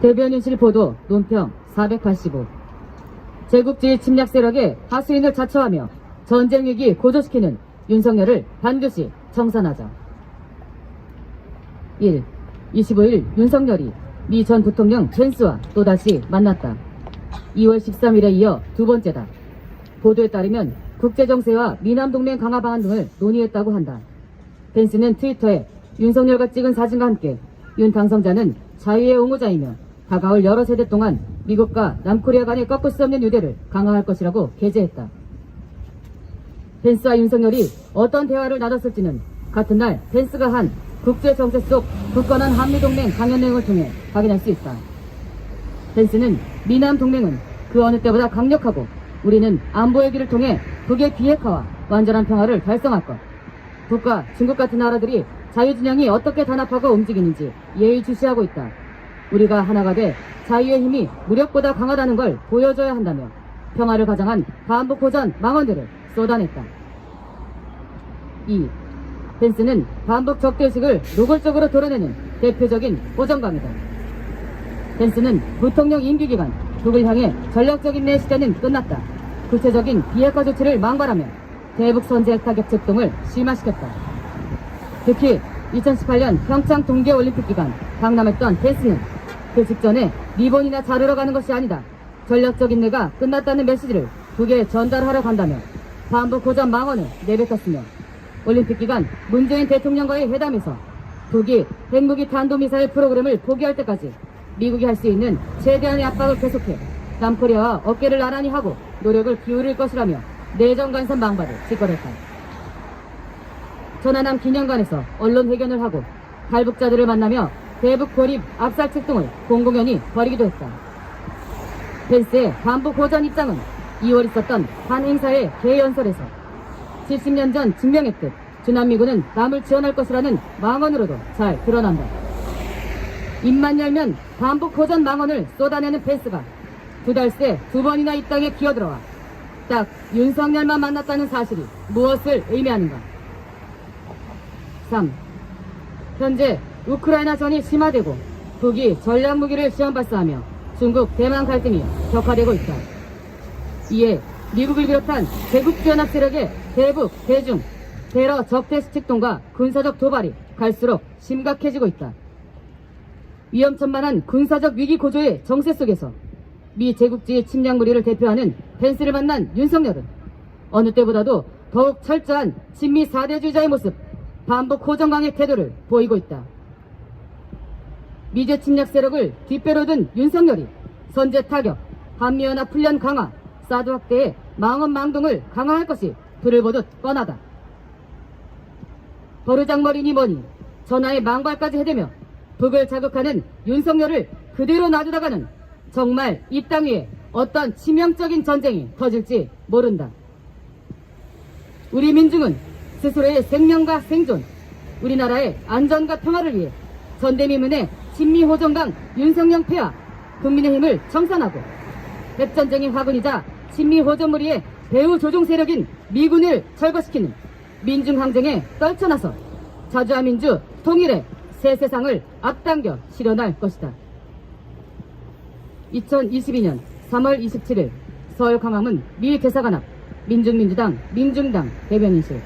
대변인실 보도 논평 485 제국주의 침략 세력의 하수인을 자처하며 전쟁 위기 고조시키는 윤석열을 반드시 청산하자. 1. 25일 윤석열이 미 전 부통령 펜스와 또다시 만났다. 2월 13일에 이어 두 번째다. 보도에 따르면 국제정세와 미남동맹 강화 방안 등을 논의했다고 한다. 펜스는 트위터에 윤석열과 찍은 사진과 함께 윤 당선자는 자유의 옹호자이며 다가올 여러 세대 동안 미국과 남코리아 간의 꺾을 수 없는 유대를 강화할 것이라고 게재했다. 펜스와 윤석열이 어떤 대화를 나눴을지는 같은 날 펜스가 한 국제 정세 속 굳건한 한미 동맹 강연 내용을 통해 확인할 수 있다. 펜스는 미남 동맹은 그 어느 때보다 강력하고 우리는 안보의 길을 통해 북의 비핵화와 완전한 평화를 달성할 것. 북과 중국 같은 나라들이 자유진영이 어떻게 단합하고 움직이는지 예의주시하고 있다. 우리가 하나가 돼 자유의 힘이 무력보다 강하다는 걸 보여줘야 한다며 평화를 가장한 반복 호전 망언들을 쏟아냈다. 2. 펜스는 반복 적대의식을 노골적으로 드러내는 대표적인 보정감이다. 펜스는 부통령 임기 기간 북을 향해 전략적인 내 시대는 끝났다. 구체적인 비핵화 조치를 망발하며 대북 선제 타격策동을 심화시켰다. 특히 2018년 평창 동계올림픽 기간 강남했던 펜스는 그 직전에 리본이나 자르러 가는 것이 아니다. 전략적 인 내가 끝났다는 메시지를 북에 전달하러 간다며 반복 고전 망언을 내뱉었으며 올림픽 기간 문재인 대통령과의 회담에서 북이 핵무기 탄도미사일 프로그램을 포기할 때까지 미국이 할 수 있는 최대한의 압박을 계속해 남코리아와 어깨를 나란히 하고 노력을 기울일 것이라며 내정 간섭 망발을 짓거렸다. 전하남 기념관에서 언론 회견을 하고 탈북자들을 만나며 대북 고립 압살 책동을 공공연히 벌이기도 했다. 펜스의 반복 호전 입장은 2월 있었던 한 행사의 개연설에서 70년 전 증명했듯 주남미군은 남을 지원할 것이라는 망언으로도 잘 드러난다. 입만 열면 반복 호전 망언을 쏟아내는 펜스가 두 달 새 두 번이나 이 땅에 기어들어와 딱 윤석열만 만났다는 사실이 무엇을 의미하는가? 3. 현재 우크라이나 전이 심화되고 북이 전략 무기를 시험 발사하며 중국 대만 갈등이 격화되고 있다. 이에 미국을 비롯한 제국주연합 세력의 대북, 대중, 테러 적대시 책동과 군사적 도발이 갈수록 심각해지고 있다. 위험천만한 군사적 위기 고조의 정세 속에서 미 제국주의 침략 무리를 대표하는 펜스를 만난 윤석열은 어느 때보다도 더욱 철저한 친미 사대주의자의 모습, 반복 호정강의 태도를 보이고 있다. 미제 침략 세력을 뒷배로 든 윤석열이 선제 타격, 한미연합 훈련 강화, 사드 확대의 망언 망동을 강화할 것이 불을 보듯 뻔하다. 버르장머리니 뭐니 전하의 망발까지 해대며 북을 자극하는 윤석열을 그대로 놔두다가는 정말 이 땅 위에 어떤 치명적인 전쟁이 터질지 모른다. 우리 민중은 스스로의 생명과 생존, 우리나라의 안전과 평화를 위해 전대미문의 친미호정당 윤석열 폐하 국민의힘을 청산하고 핵전쟁의 화근이자 친미호전 무리의 배후 조종 세력인 미군을 철거시키는 민중항쟁에 떨쳐나서 자주와 민주 통일의 새 세상을 앞당겨 실현할 것이다. 2022년 3월 27일 서울 강화문 미 대사관 앞 민중민주당 민중당 대변인실